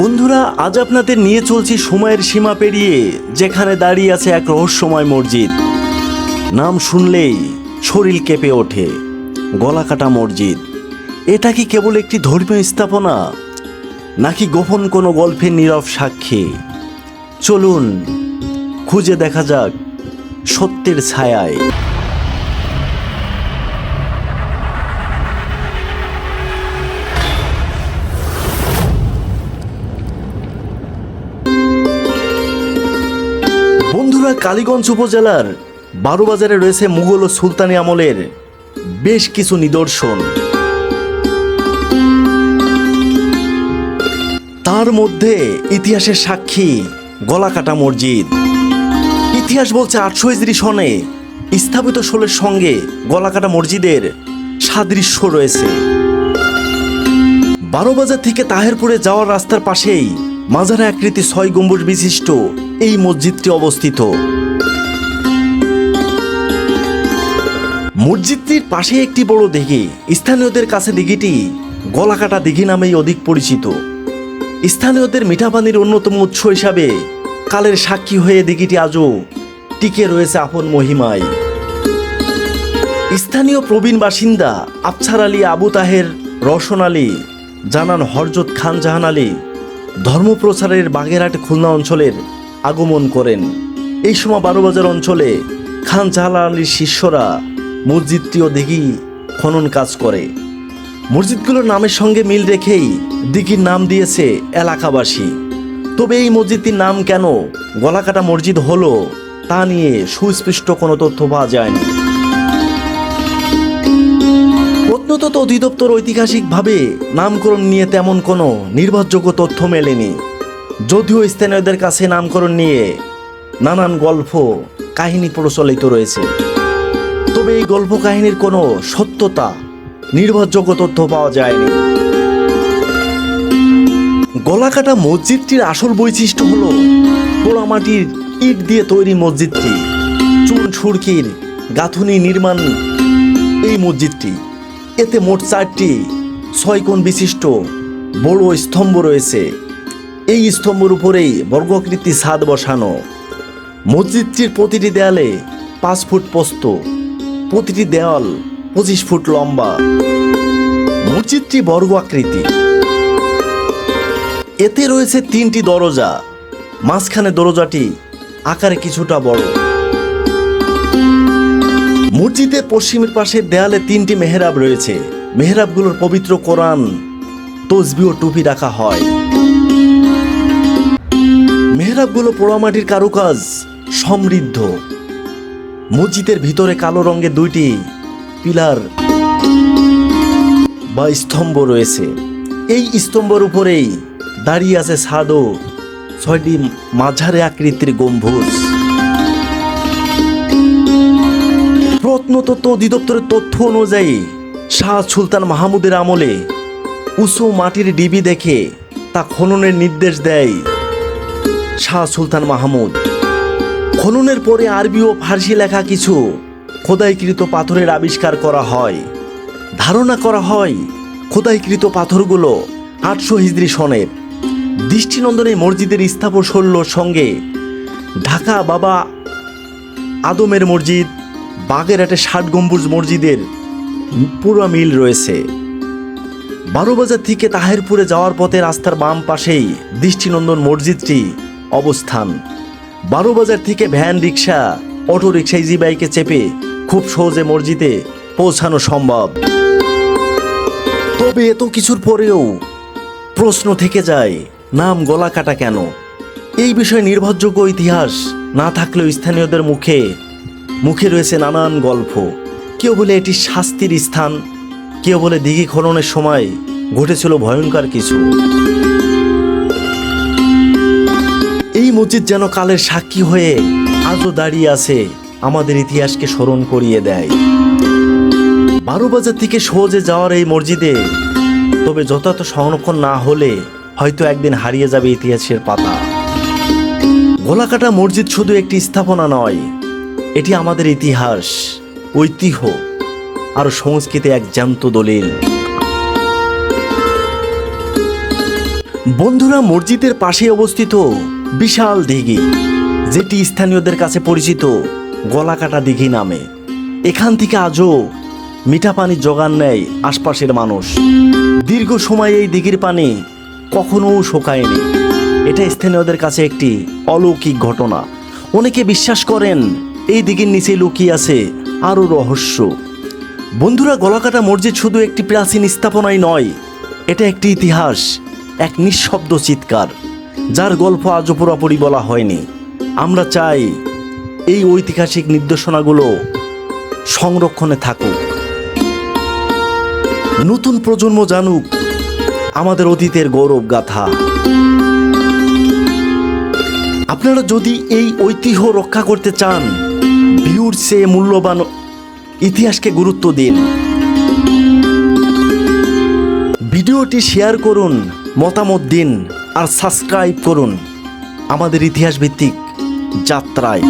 বন্ধুরা, আজ আপনাদের নিয়ে চলছি সময়ের সীমা পেরিয়ে, যেখানে দাঁড়িয়ে আছে এক রহস্যময় মসজিদ। নাম শুনলেই শরীর কেঁপে ওঠে। গলাকাটা মসজিদ। এটা কি কেবল একটি ধর্মীয় স্থাপনা, নাকি গোপন কোনো গল্পের নীরব সাক্ষী? চলুন, খুঁজে দেখা যাক সত্যের ছায়ায়। বন্ধুরা কালীগঞ্জ উপজেলার বারো বাজারে রয়েছে মুঘল ও সুলতানি আমলের বেশ কিছু নিদর্শন। তার মধ্যে ইতিহাসের সাক্ষী গলাকাটা মসজিদ। ইতিহাস বলছে আটশো হিজড়ি সনে স্থাপিত শোলের সঙ্গে গলাকাটা মসজিদের সাদৃশ্য রয়েছে। বারো বাজার থেকে তাহেরপুরে যাওয়ার রাস্তার পাশেই মাজারা আকৃতি ছয় গম্বুজ বিশিষ্ট এই মসজিদটি অবস্থিত। মসজিদটির পাশে একটি বড় দিঘি। স্থানীয়দের কাছে দিঘিটি গলাকাটা দিঘি নামেই অধিক পরিচিত। স্থানীয়দের মিঠা পানির অন্যতম উৎস হিসাবে কালের সাক্ষী হয়ে দিঘিটি আজও টিকে রয়েছে আপন মহিমায়। স্থানীয় প্রবীণ বাসিন্দা আফসার আলী আবু তাহের রওশন আলী, জানান হরজত খান জাহান আলী ধর্মপ্রচারের বাগেরহাট খুলনা অঞ্চলের আগমন করেন। এই সময় বারোবাজার অঞ্চলে খান জাহান আলীর শিষ্যরা মসজিদটিও দিঘি খনন কাজ করে। মসজিদগুলোর নামের সঙ্গে মিল রেখেই দিঘির নাম দিয়েছে এলাকাবাসী। তবে এই মসজিদটির নাম কেন গলাকাটা মসজিদ হলো তা নিয়ে সুস্পষ্ট কোনো তথ্য পাওয়া যায়নি। প্রত্নতত্ত্ব অধিদপ্তর ঐতিহাসিকভাবে নামকরণ নিয়ে তেমন কোনো নির্ভরযোগ্য তথ্য মেলেনি। যদিও স্থানীয়দের কাছে নামকরণ নিয়ে নানান গল্প, কাহিনী প্রচলিত রয়েছে। তবে এই গল্প কাহিনীর কোনো সত্যতা, নির্ভরযোগ্য তথ্য পাওয়া যায়নি। গলাকাটা মসজিদটির আসল বৈশিষ্ট্য হলো পোড়ামাটির ইট দিয়ে তৈরি মসজিদটি। চুন সুরকির গাঁথুনি নির্মাণ এই মসজিদটি। এতে মোট চারটি ছয় কোণ বিশিষ্ট বড় স্তম্ভ রয়েছে। এই স্তম্ভের উপরেই বর্গাকৃতি ছাদ বসানো। মসজিদটির প্রতিটি দেয়ালে পাঁচ ফুট পোস্ত প্রতিটি দেওয়াল পঁচিশ ফুট লম্বা। মসজিদটি বর্গ আকৃতি। এতে রয়েছে তিনটি দরজা, মাঝখানে দরজাটি আকারে কিছুটা বড়। মসজিদের পশ্চিমের পাশে দেয়ালে তিনটি মেহরাব রয়েছে। মেহরাবগুলোর পবিত্র কোরআন তসবি ও টুপি রাখা হয়। মেহরাবগুলো পোড়ামাটির কারুকাজ, সমৃদ্ধ। মসজিদের ভিতরে কালো রঙের দুইটি পিলার বা স্তম্ভ রয়েছে। এই স্তম্ভের উপরেই দাঁড়িয়ে আছে সাদো ছয়টি মাঝারে আকৃতির গম্বুজ। প্রত্নতত্ত্ব অধিদপ্তরের তথ্য অনুযায়ী, শাহ সুলতান মাহমুদের আমলে উঁচু মাটির ডিবি দেখে তা খননের নির্দেশ দেয় শাহ সুলতান মাহমুদ। খননের পরে আরবি ও ফার্সি লেখা কিছু খোদাইকৃত পাথরের আবিষ্কার করা হয়। ধারণা করা হয়, খোদাইকৃত পাথরগুলো আটশো হিজড়ি সনের। দৃষ্টিনন্দন মসজিদের স্থাপন সঙ্গে ঢাকা বাবা আদমের মসজিদ বাগেরহাটে ষাট গম্বুজ মসজিদের পুরো মিল রয়েছে। বারোবাজার থেকে তাহেরপুরে যাওয়ার পথে রাস্তার বাম পাশেই দৃষ্টিনন্দন মসজিদটি অবস্থান। বারোবাজার থেকে van rickshaw auto rickshaw easy বাইকে চেপে খুব সহজে মসজিদে পৌঁছানো সম্ভব। তবে এত কিছুর পরেও প্রশ্ন থেকে যায়, নাম গলা কাটা কেন? এই বিষয়ে নির্ভরযোগ্য ইতিহাস না থাকলেও স্থানীয়দের মুখে মুখে রয়েছে নানান গল্প। কেউ বলে এটি শাস্তির স্থান, কেউ বলে দিঘি খননের সময় ঘটেছিল ভয়ঙ্কর কিছু। এই মসজিদ যেন কালের সাক্ষী হয়ে আজও দাঁড়িয়ে আছে, আমাদের ইতিহাসকে স্মরণ করিয়ে দেয়। বারো বাজার থেকে সহজে যাওয়ার এই মসজিদে তবে যথাযথ সংরক্ষণ না হলে হয়তো একদিন হারিয়ে যাবে ইতিহাসের পাতা। গোলাকাটা মসজিদ শুধু একটি স্থাপনা নয় এটি আমাদের ইতিহাস, ঐতিহ্য, আর সংস্কৃতি এক জ্যান্ত দলিল। বন্ধুরা, মসজিদের পাশে অবস্থিত বিশাল দিঘি, যেটি স্থানীয়দের কাছে পরিচিত গলাকাটা দিঘি নামে। এখান থেকে আজও মিঠা পানি জোগান নেয় আশপাশের মানুষ। দীর্ঘ সময় এই দিঘির পানি কখনো শোকায়নি। এটা স্থানীয়দের কাছে একটি অলৌকিক ঘটনা। অনেকে বিশ্বাস করেন এই দিঘির নিচে লুকিয়ে আছে আরও রহস্য। বন্ধুরা, গলাকাটা মসজিদ শুধু একটি প্রাচীন স্থাপনাই নয়, এটা একটি ইতিহাস, এক নিঃশব্দ চিৎকার, যার গল্প আজও পুরোপুরি বলা হয়নি। আমরা চাই এই ঐতিহাসিক নির্দেশনাগুলো সংরক্ষণে থাকুক। নতুন প্রজন্ম জানুক আমাদের অতীতের গৌরব গাথা আপনারা যদি এই ঐতিহ্য রক্ষা করতে চান ভিউর চেয়ে মূল্যবান ইতিহাসকে গুরুত্ব দিন। ভিডিওটি শেয়ার করুন, মতামত দিন আর সাবস্ক্রাইব করুন আমাদের ইতিহাস ভিত্তিক যাত্রায়।